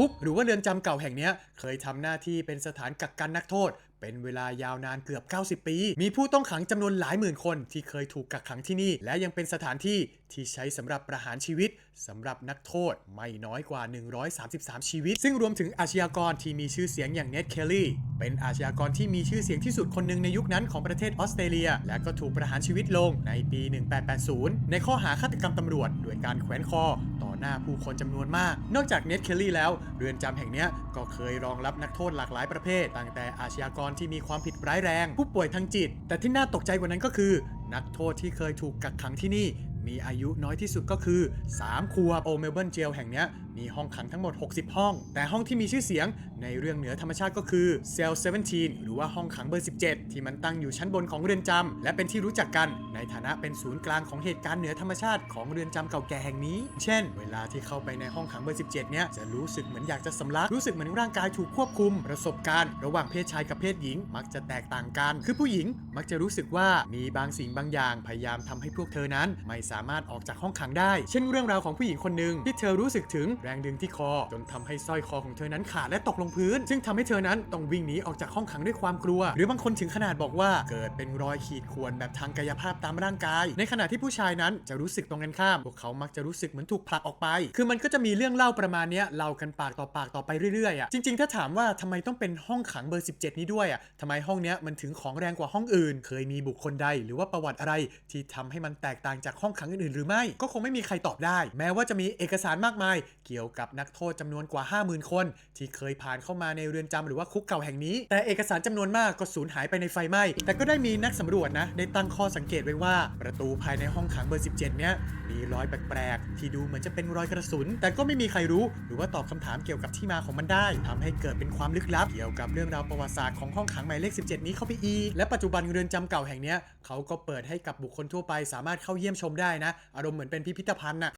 คุกหรือว่าเรือนจำเก่าแห่งนี้เคยทำหน้าที่เป็นสถานกักกันนักโทษ เป็นเวลายาวนานเกือบ 90 ปี มีผู้ต้องขังจำนวนหลายหมื่นคนที่เคยถูกกักขังที่นี่ และยังเป็นสถานที่ที่ใช้สำหรับประหารชีวิตสำหรับนักโทษไม่น้อยกว่า 133 ชีวิต ซึ่งรวมถึงอาชญากรที่มีชื่อเสียงอย่างเน็ตเคลลี่เป็นอาชญากรที่มีชื่อเสียงที่สุดคนหนึ่งในยุคนั้นของประเทศออสเตรเลีย และก็ถูกประหารชีวิตลงในปี 1880 ในข้อหาฆาตกรรมตำรวจด้วยการแขวนคอ หน้าผู้คนจำนวนมาก นอกจากเน็ตเคลลี่แล้ว เรือนจำแห่งนี้ก็เคยรองรับนักโทษหลากหลายประเภท ตั้งแต่อาชญากรที่มีความผิดร้ายแรง ผู้ป่วยทางจิต แต่ที่น่าตกใจกว่านั้นก็คือ นักโทษที่เคยถูกกักขังที่นี่ มีอายุน้อยที่สุดก็คือ3ขวบโอเมลเบิร์นเจลแห่งนี้มีห้องขังทั้งหมด 60 ห้อง แต่ห้องที่มีชื่อเสียงในเรื่องเหนือธรรมชาติก็คือเซล17 หรือว่าห้องขังเบอร์ 17 ที่มันตั้งอยู่ชั้นบนของเรือนจำและเป็นที่รู้จักกันในฐานะเป็นศูนย์กลางของเหตุการณ์เหนือธรรมชาติของเรือนจำเก่าแก่แห่งนี้ เช่น เวลาที่เข้าไปในห้องขังเบอร์ 17 เนี้ยจะรู้สึกเหมือนอยากจะสำลัก รู้สึกเหมือนร่างกายถูกควบคุม ประสบการณ์ ระหว่างเพศชายกับเพศหญิง มักจะแตกต่างกัน คือผู้หญิงมักจะรู้สึกว่ามีบางสิ่งบางอย่างพยายามทำให้พวกเธอนั้น ไม่สามารถออกจากห้องขังได้ เช่นเรื่องราวของผู้หญิงคนหนึ่งที่เธอรู้สึกถึงแรงดึงที่คอ จนทำให้สร้อยคอของเธอนั้นขาดและตกลงพื้น ซึ่งทำให้เธอนั้นต้องวิ่งหนีออกจากห้องขังด้วยความกลัว หรือบางคนถึงขนาดบอกว่าเกิดเป็นรอยขีดข่วนแบบทางกายภาพตามร่างกาย ในขณะที่ผู้ชายนั้นจะรู้สึกตรงกันข้าม พวกเขามักจะรู้สึกเหมือนถูกผลักออกไป คือมันก็จะมีเรื่องเล่าประมาณนี้เล่ากันปากต่อปากต่อไปเรื่อยๆอะ จริงๆ ถ้าถามว่าทำไมต้องเป็นห้องขังเบอร์ 17 นี้ด้วยอะทำไมห้องเนี้ยมันถึงของแรงกว่าห้องอื่น เคยมีบุคคลใด หรือว่าประวัติอะไร ที่ทำให้มันแตกต่างจากห้องขังอื่นๆหรือไม่ ก็คงไม่มีใครตอบได้ แม้ว่าจะมีเอกสารมากมายเกี่ยวกับนักโทษจำนวนกว่า 50,000 คน ที่เคยผ่านเข้ามาในเรือนจำหรือว่าคุกเก่าแห่งนี้ แต่เอกสารจำนวนมากก็สูญหายไปในไฟไหม้ แต่ก็ได้มีนักสำรวจนะ ได้ตั้งข้อสังเกตไว้ว่า ประตูภายในห้องขังเบอร์ 17 เนี้ยมีรอยแปลกๆ ที่ดูเหมือนจะเป็นรอยกระสุน แต่ก็ไม่มีใครรู้ หรือว่าตอบคำถามเกี่ยวกับที่มาของมันได้ทำให้เกิดเป็นความลึกลับ เกี่ยวกับเรื่องราวประวัติศาสตร์ของห้องขังหมายเลข 17 นี้เข้าไปอีกและปัจจุบันเรือนจำเก่าแห่งเนี้ยเขาก็เปิดให้กับบุคคลทั่วไปสามารถเข้าเยี่ยมชมได้นะ อารมณ์เหมือนเป็นพิพิธภัณฑ์นะ